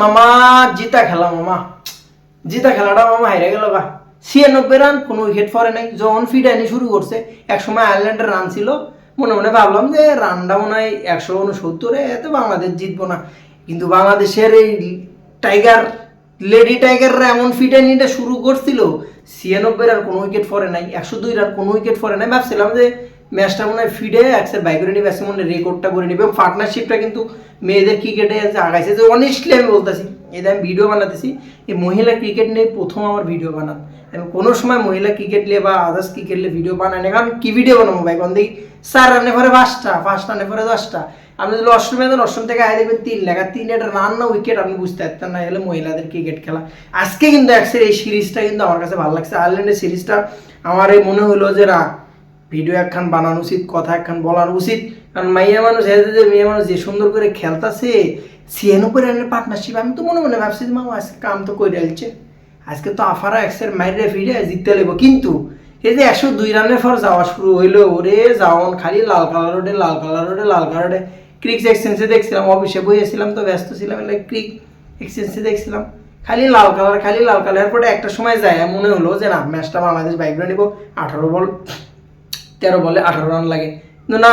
মামা, জিতা খেলা, মামা। জিতা খেলাটা মামা হেরে গেল গা। ছিয়ানব্বই রান কোনো উইকেট পরে নাই। যখন ফিট আইনি শুরু করছে এক সময় আয়ারল্যান্ডের রান ছিল। মনে মনে ভাবলাম যে রানটা মনে হয় একশো উনসত্তরে এত বাংলাদেশ জিতবো না। কিন্তু বাংলাদেশের এই টাইগার লেডি টাইগাররা এমন ফিট আইনিটা শুরু করছিল। ছিয়ানব্বই রান কোনো উইকেট পরে নাই। একশো দুই রান কোনো উইকেট ফরে নাই। ভাবছিলাম যে ম্যাচটা মনে হয় ফিডে একসের বাই করে নিবে মনে রেকর্ডটা করে নিবে। এবং পার্টনারশিপটা কিন্তু মেয়েদের ক্রিকেটে আগাইছে, যে অনেস্টলি আমি বলতেছি, এই আমি ভিডিও বানাতেছি, এই মহিলা ক্রিকেট নিয়ে প্রথম আমার ভিডিও বানান। আমি কোনো সময় মহিলা ক্রিকেট নিয়ে বা আদার্স ক্রিকেট নিয়ে ভিডিও বানাই না কারণ কি ভিডিও বানাবো ভাই? কোন দেখি চার রানে পরে পাঁচটা পাঁচ রানে পরে দশটা। আপনি যদি অষ্টমে দেন অষ্টম থেকে আয় দেখবেন তিন লেখা, তিন এটা রান না উইকেট আপনি বুঝতে পারতেন না, এগুলো মহিলাদের ক্রিকেট খেলা। আজকে কিন্তু একসের এই সিরিজটা কিন্তু আমার কাছে ভালো লাগছে। আয়ারল্যান্ডের সিরিজটা আমার এই মনে হলো যে না ভিডিও একখান বানানো উচিত, কথা একখান বলানো উচিত। কারণ মাইয়া মানুষ যে মেয়ে মানুষ যে সুন্দর করে খেলতাছে ছিয়ানব্বই রানের পার্টনারশিপ আমি তো মনে মনে ভাবছি মামা, আজকে কাম তো করে আলছে আজকে তো আফারা একসের মাইরে ফিরে জিততে লাগবো কিন্তু এই যে একশো দুই রানের পর যাওয়া শুরু হইল, ওরে যাওন খালি লাল কালার রোডে, লাল কালার রোডে, লাল কালার রোডে। ক্রিক এক্সচেঞ্জে দেখছিলাম, অফিসে বইয়েছিলাম তো, ব্যস্ত ছিলাম এলে ক্রিক এক্সচেঞ্জে দেখছিলাম। খালি লাল কালার, খালি লাল কালার পরে একটা সময় যায়, মনে হলো যে, না ম্যাচটা বাংলাদেশ বাইক নিব, আঠারো বল। তেরো বলে আঠারো রান লাগে। কিন্তু না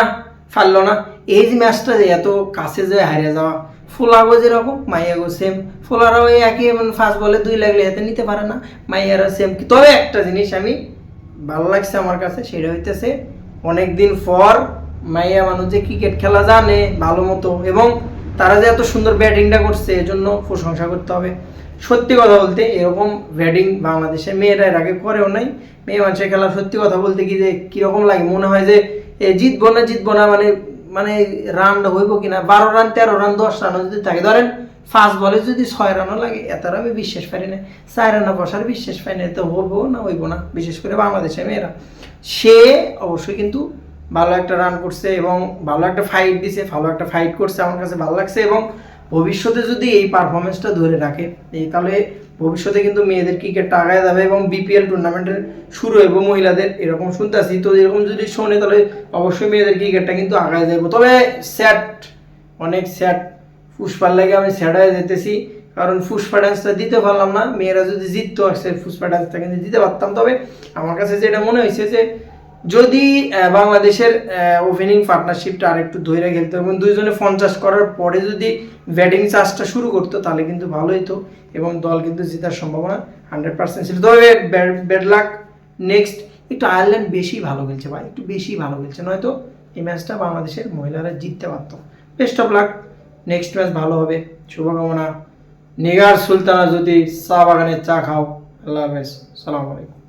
ফারলো না। এই যে ম্যাচটা যে এত কাছে যে হারিয়ে যাওয়া, ফোলাগো যেরকম, মাইয়াগো সেম ফোলারও একই ফার্স্ট বলে দুই লাগলে এতে নিতে পারে না, মাইয়ারও সেম তবে একটা জিনিস আমি ভালো লাগছে আমার কাছে, সেটা হইতেছে অনেকদিন পর মাইয়া মানুষ যে ক্রিকেট খেলা জানে, ভালো মতো, এবং তারা যে এত সুন্দর ব্যাটিংটা করছে, এজন্য প্রশংসা করতে হবে। সত্যি কথা বলতে এরকম ব্যাটিং বাংলাদেশে মেয়েরা এর আগে করেও নাই। মেয়ে মানুষের খেলা সত্যি কথা বলতে কি যে কীরকম লাগে? মনে হয় যে জিতবো না জিতবো না মানে মানে রান হইব কিনা? বারো রান তেরো রান দশ রানও যদি থাকে। ধরেন ফার্স্ট বলে যদি ছয় রানও লাগে এতার আমি বিশ্বাস পারি না। চার রানা বসার বিশ্বাস পাই না তো হব না হইব না, বিশেষ করে বাংলাদেশের মেয়েরা। সে অবশ্যই কিন্তু ভালো একটা রান করছে এবং ভালো একটা ফাইট দিছে, ভালো একটা ফাইট করছে, আমার কাছে ভালো লাগছে এবং ভবিষ্যতে যদি এই পারফরমেন্সটা ধরে রাখে, এই তাহলে ভবিষ্যতে কিন্তু মেয়েদের ক্রিকেটটা আগায় যাবে এবং বিপিএল টুর্নামেন্টের শুরু হইব মহিলাদের, এরকম শুনতেছি। তো এরকম যদি শোনে তাহলে অবশ্যই মেয়েদের ক্রিকেটটা কিন্তু আগায় যাব তবে স্যাট অনেক স্যাট পুষ্পার লাগে, আমি স্যাড হয়ে যেতেছি কারণ পুষ্পা ডান্সটা দিতে পারলাম না। মেয়েরা যদি জিততো আসছে পুষ্পা ডান্সটা কিন্তু দিতে পারতাম। তবে আমার কাছে যেটা মনে হয়েছে যে যদি বাংলাদেশের ওপেনিং পার্টনারশিপটা আরেকটু ধরে খেলতো এবং দুইজনে পঞ্চাশ করার পরে যদি ব্যাটিং চার্জটা শুরু করতো, তাহলে কিন্তু ভালোই হতো এবং দল কিন্তু জেতার সম্ভাবনা হান্ড্রেড পার্সেন্ট ছিল। তবে ব্যাড লাক নেক্সট একটু আয়ারল্যান্ড বেশি ভালো খেলছে ভাই, একটু বেশি ভালো খেলছে। নয়তো এই ম্যাচটা বাংলাদেশের মহিলারা জিততে পারতো। Best of luck next match ভালো হবে, শুভকামনা। নিগার সুলতানা যদি চা বাগানের চা খাও, আল্লাহ হাফেজ। সালাম আলাইকুম।